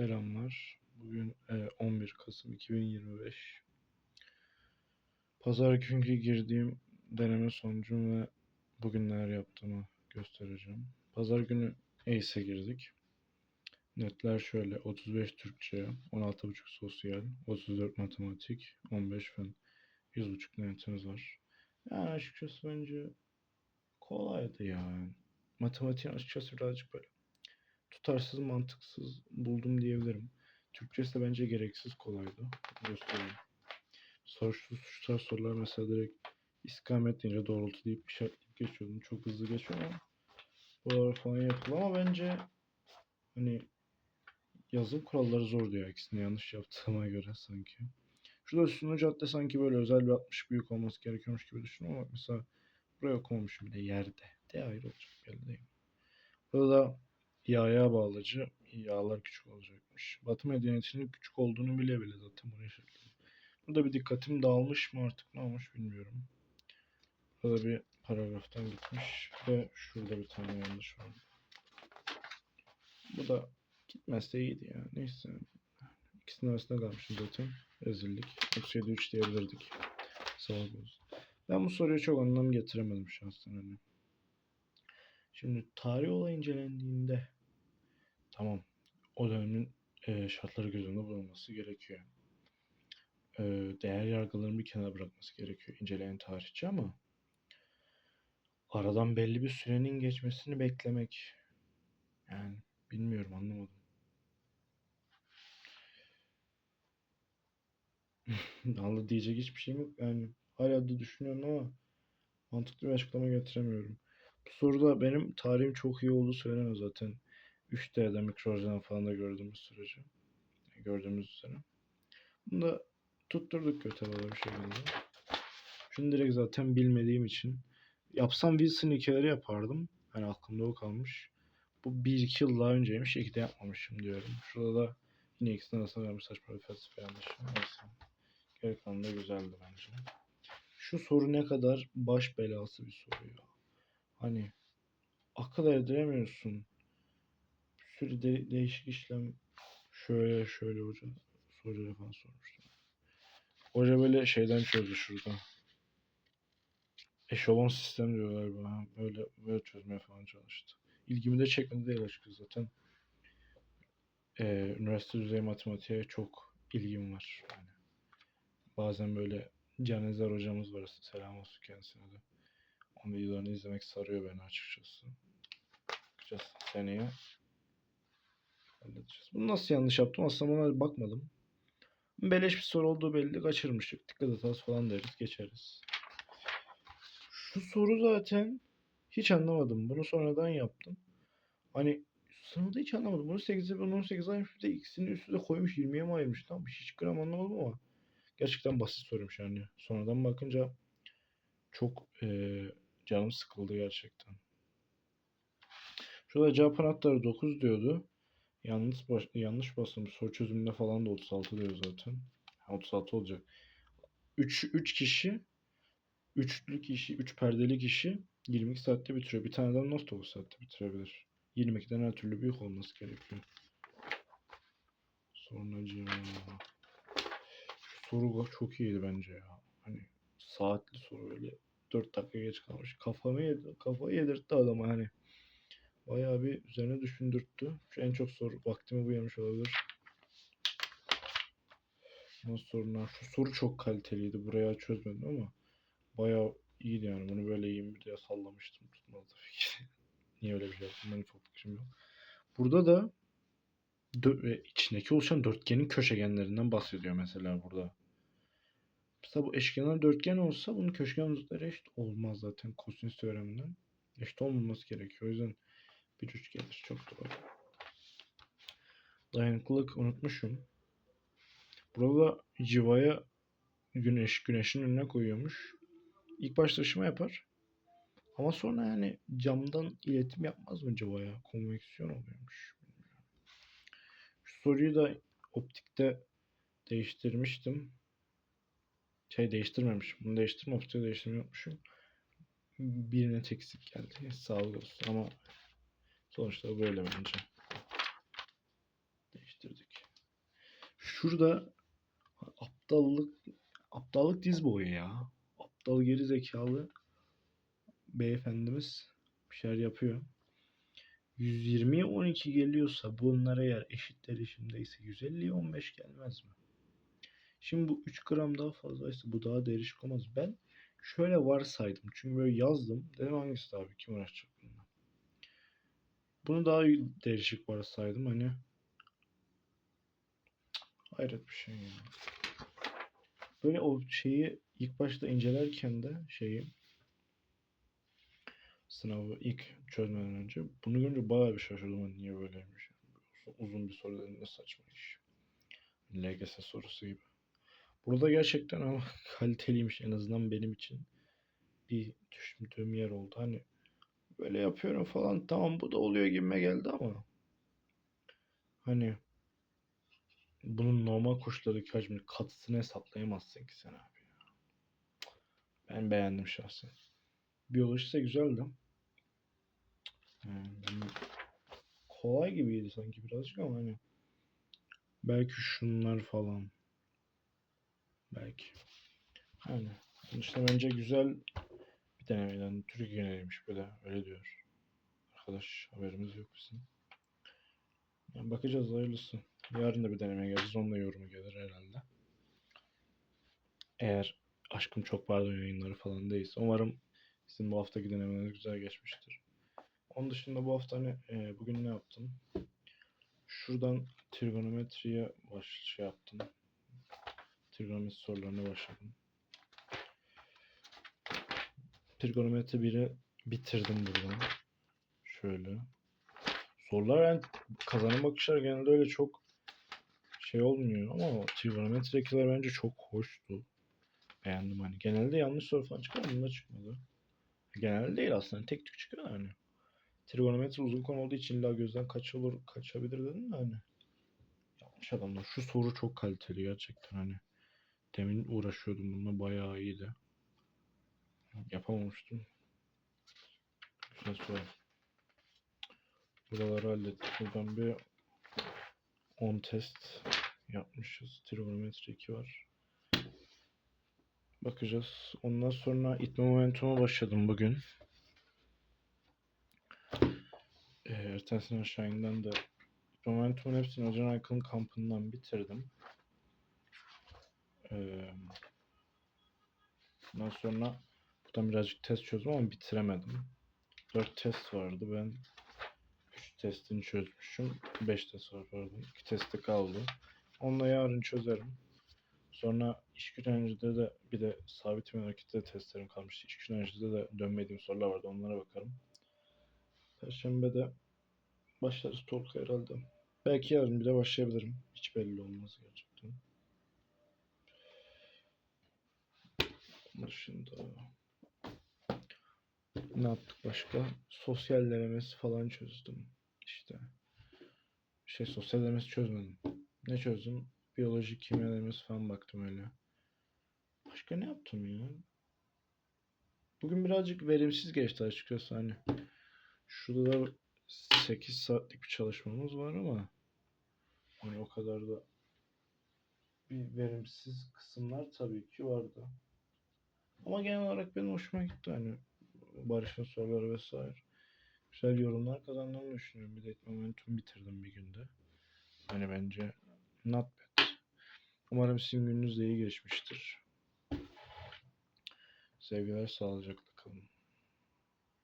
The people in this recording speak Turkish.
Selamlar. Bugün e, 11 Kasım 2025. Pazar günkü girdiğim deneme sonucum ve bugün neler yaptığımı göstereceğim. Pazar günü ACE'e girdik. Netler şöyle 35 Türkçe, 16.5 sosyal, 34 matematik, 15 fen, 100.5 netimiz var. Yani açıkçası bence kolaydı yani. Matematiğin açıkçası birazcık böyle tutarsız, mantıksız buldum diyebilirim. Türkçesi de bence gereksiz kolaydı. Göstereyim. Soruştu suçlar sorular mesela direkt istikamet deyince doğrultu deyip işaretleyip geçiyordum. Çok hızlı geçiyor ama buralar falan yapılıyor ama bence hani yazım kuralları zor diyor ikisini yanlış yaptığıma göre sanki. Şurada Sünnü Cadde sanki böyle özel bir 60 büyük olması gerekiyormuş gibi düşünüyorum ama mesela buraya okumamışım bile yerde. De ayrı olacak değil. Burada da yağya bağlıcı yağlar küçük olacakmış. Batı medeniyetinin küçük olduğunu bile bile zaten buraya şekilde. Burada bir dikkatim dağılmış mı artık ne olmuş bilmiyorum. Burada bir paragraftan gitmiş ve şurada bir tane yanlış var. Bu da gitmezse iyiydi ya. Neyse. İkisinin arasında kalmışım zaten. Rezillik. 37 3 diyebilirdik. Sağlık olsun. Ben bu soruya çok anlam getiremedim şahsen hani. Şimdi tarih olayı incelendiğinde tamam o dönemin e, şartları göz önünde bulunması gerekiyor. E, değer yargılarını bir kenara bırakması gerekiyor inceleyen tarihçi ama aradan belli bir sürenin geçmesini beklemek yani bilmiyorum anlamadım. Vallahi diyecek hiçbir şeyim yok. Yani hala da düşünüyorum ama mantıklı bir açıklama getiremiyorum. Bu soruda benim tarihim çok iyi olduğu söyleniyor zaten. 3D'de mikroorganizma falan da gördüğümüz sürece. Gördüğümüz üzere. Bunu da tutturduk kötü bir şekilde. Şunu direkt zaten bilmediğim için. Yapsam Wilson hikayeleri yapardım. Hani aklımda o kalmış. Bu 1-2 yıl daha önceymiş. İyi de yapmamışım diyorum. Şurada da yine ikisinin arasında vermiş saçma bir felsefe yanlışı. Neyse. Geri kalanı da güzeldi bence. Şu soru ne kadar baş belası bir soru ya. Hani akıl erdiremiyorsun. Sürü de- değişik işlem şöyle şöyle hoca soruya falan sormuştum. Hoca böyle şeyden çözdü şurada. Eşelon sistem diyor galiba. Böyle, böyle çözmeye falan çalıştı. İlgimi de çekmedi değil açıkçası zaten. Ee, üniversite düzey matematiğe çok ilgim var. Yani bazen böyle Canezer hocamız var. Selam olsun kendisine de. Onun videolarını izlemek sarıyor beni açıkçası. Bakacağız seneye. Halledeceğiz. Bunu nasıl yanlış yaptım? Aslında buna bakmadım. Beleş bir soru olduğu belli. Kaçırmıştık. Dikkat hatası falan deriz. Geçeriz. Şu soru zaten hiç anlamadım. Bunu sonradan yaptım. Hani sınavda hiç anlamadım. Bunu 8'e bunu 18 ayırmış. Bir de ikisini üstüne koymuş. 20'ye mi ayırmış? Tamam hiç gram anlamadım ama gerçekten basit sormuş yani. Sonradan bakınca çok eee canım sıkıldı gerçekten. Şurada cevap anahtarı 9 diyordu. Yanlış baş, yanlış bastım. Soru çözümünde falan da 36 diyor zaten. Ha, 36 olacak. 3 3 kişi 3'lü kişi, 3 perdeli kişi 22 saatte bitiriyor. Bir tane adam nasıl 9 saatte bitirebilir? 22'den her türlü büyük olması gerekiyor. Sonracığım. Şu soru çok iyiydi bence ya. Hani saatli soru öyle 4 dakika geç kalmış. Kafamı yedi, kafayı yedirtti adama hani. Bayağı bir üzerine düşündürttü. Şu en çok soru vaktimi bu yemiş olabilir. Nasıl sorunlar? Şu soru çok kaliteliydi. Buraya çözmedim ama bayağı iyiydi yani. Bunu böyle 21 diye sallamıştım. Tutmadı tabii ki. Niye öyle bir şey yaptım? Benim çok fikrim yok. Burada da ve içindeki oluşan dörtgenin köşegenlerinden bahsediyor mesela burada. Mesela bu eşkenar dörtgen olsa bunun köşegen uzunlukları eşit olmaz zaten kosinüs teoreminden. Eşit olmaması gerekiyor. O yüzden bir üç gelir. Çok doğru. Dayanıklılık unutmuşum. Burada civaya güneş güneşin önüne koyuyormuş. İlk başta ışıma yapar. Ama sonra yani camdan iletim yapmaz mı civaya? Konveksiyon oluyormuş. Şu soruyu da optikte değiştirmiştim. Şey değiştirmemişim. Bunu değiştirme optikte değiştirmeyi unutmuşum. Birine teksik geldi. Sağlık olsun ama sonuçta böyle bence. Değiştirdik. Şurada aptallık aptallık diz boyu ya. Aptal geri zekalı beyefendimiz bir şeyler yapıyor. 120'ye 12 geliyorsa bunlar eğer eşit derişimdeyse 150'ye 15 gelmez mi? Şimdi bu 3 gram daha fazlaysa bu daha değişik olmaz. Ben şöyle varsaydım. Çünkü böyle yazdım. Dedim hangisi büyük? Kim uğraşacak bununla? Bunu daha değişik varsaydım. Hani hayret bir şey ya. Böyle o şeyi ilk başta incelerken de şeyi sınavı ilk çözmeden önce bunu görünce bayağı bir şaşırdım. Hani niye böyleymiş? Uzun bir soru dedim ne saçma iş. LGS sorusu gibi. Burada gerçekten ama kaliteliymiş en azından benim için. Bir düşündüğüm yer oldu. Hani böyle yapıyorum falan tamam bu da oluyor gibime geldi ama hani bunun normal koşullardaki hacmini katısını hesaplayamazsın ki sen abi. Ben beğendim şahsen. Biyoloji ise güzeldi. Yani kolay gibiydi sanki birazcık ama hani belki şunlar falan belki yani işte bence güzel bir denemeden Türk geneliymiş böyle. Öyle diyor. Arkadaş haberimiz yok bizim. Yani bakacağız hayırlısı. Yarın da bir deneme geleceğiz onun da yorumu gelir herhalde. Eğer aşkım çok pardon yayınları falan değilse. Umarım sizin bu haftaki denemeleriniz güzel geçmiştir. Onun dışında bu hafta hani e, bugün ne yaptım şuradan trigonometriye baş şey yaptım trigonometri sorularına başladım trigonometri 1'i bitirdim buradan. Şöyle. Sorular yani kazanım bakışlar genelde öyle çok şey olmuyor ama trigonometridekiler bence çok hoştu. Beğendim hani. Genelde yanlış soru falan çıkıyor bunda çıkmadı. Genelde değil aslında. Tek tük çıkıyor da hani. Trigonometri uzun konu olduğu için illa gözden kaçılır, kaçabilir dedim de hani. Yanlış adamlar. Şu soru çok kaliteli gerçekten hani. Demin uğraşıyordum bununla bayağı iyiydi. Yapamamıştım. Soru. Buraları hallettik. Buradan bir 10 test yapmışız. Trigonometri 2 var. Bakacağız. Ondan sonra itme momentuma başladım bugün. Ee, ertesinden aşağıdan da itme momentumun hepsini Hocan Aykın kampından bitirdim. Ee, ondan sonra Buradan birazcık test çözdüm ama bitiremedim. 4 test vardı. Ben 3 testini çözmüşüm. 5 test var pardon. 2 testi kaldı. Onunla yarın çözerim. Sonra iş güç enerjide de bir de sabit harekette testlerim kalmıştı. İş güç enerjide de dönmediğim sorular vardı. Onlara bakarım. Perşembe de başlarız talk herhalde. Belki yarın bile başlayabilirim. Hiç belli olmaz gerçekten. Dışında ne yaptık başka? Sosyal denemesi falan çözdüm. İşte. Şey sosyal denemesi çözmedim. Ne çözdüm? Biyoloji, kimya denemesi falan baktım öyle. Başka ne yaptım ya? Bugün birazcık verimsiz geçti açıkçası hani. Şurada da 8 saatlik bir çalışmamız var ama hani o kadar da bir verimsiz kısımlar tabii ki vardı. Ama genel olarak benim hoşuma gitti hani Barış'ın soruları vesaire. Güzel yorumlar kazandığımı düşünüyorum. Bir de momentum bitirdim bir günde. Hani bence not bad. Umarım sizin gününüz de iyi geçmiştir. Sevgiler sağlıcakla kalın.